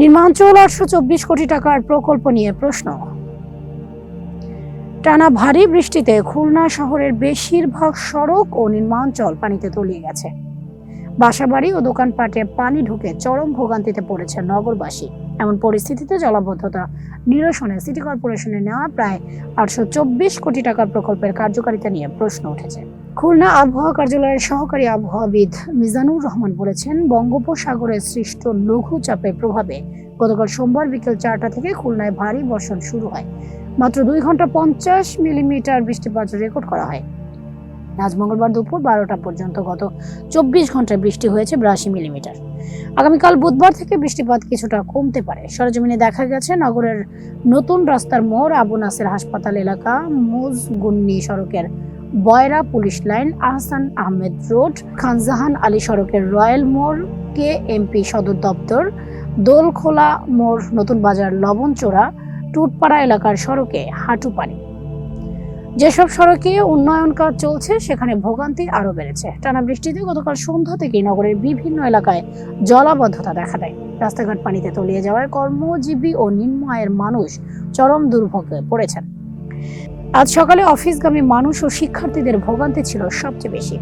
নির্মাঞ্চল আটশো চব্বিশ কোটি টাকার প্রকল্প নিয়ে প্রশ্ন। টানা ভারী বৃষ্টিতে খুলনা শহরের বেশিরভাগ সড়ক ও নির্মাঞ্চল পানিতে তলিয়ে গেছে। বাসাবাড়ি ও দোকানপাটে পানি ঢুকে চরম ভোগান্তিতে পড়েছে নগরবাসী। এমন পরিস্থিতিতে জলাবদ্ধতা নিরসনে সিটি কর্পোরেশনের নেওয়া প্রায় আটশো চব্বিশ কোটি টাকার প্রকল্পের কার্যকারিতা নিয়ে প্রশ্ন উঠেছে। খুলনা আবহাওয়া কার্যালয়ের সহকারী আবহাওয়াবিদ মিজানুর রহমান বলেছেন, বঙ্গোপসাগরে সৃষ্ট লঘু চাপের প্রভাবে গতকাল সোমবার বিকেল চারটা থেকে খুলনায় ভারী বর্ষণ শুরু হয়। মাত্র দুই ঘণ্টা পঞ্চাশ মিলিমিটার বৃষ্টিপাত রেকর্ড করা হয়। আজ মঙ্গলবার দুপুর বারোটা পর্যন্ত গত চব্বিশ ঘন্টায় বৃষ্টি হয়েছে বিরাশি মিলিমিটার। আগামীকাল বুধবার থেকে বৃষ্টিপাত কিছুটা কমতে পারে। সরজমিনে দেখা গেছে নগরের নতুন রাস্তার মোড় আবু নাসের হাসপাতাল এলাকা, মুজগুন্নি সড়কের Boyra police line, Ahsan Ahmed road, Khanjahan Ali সড়কের রয়্যাল মোড় কে এমপি সদর দপ্তর, দোলখোলা মোড়, নতুন বাজার লবণচোড়া টুটপাড়া এলাকার সড়কে হাঁটু পানি। যেসব সড়কে উন্নয়ন কাজ চলছে, সেখানে ভোগান্তি আরও বেড়েছে। টানা বৃষ্টিতে গতকাল সন্ধ্যা থেকে নগরের বিভিন্ন এলাকায় জলাবদ্ধতা দেখা দেয়। রাস্তাঘাট পানিতে তলিয়ে যাওয়ায় কর্মজীবী ও নিম্ন আয়ের মানুষ চরম দুর্ভোগে পড়েছেন। আজ সকালে অফিসগামী মানুষ ও শিক্ষার্থীদের ভোগান্তি ছিল সবচেয়ে বেশি।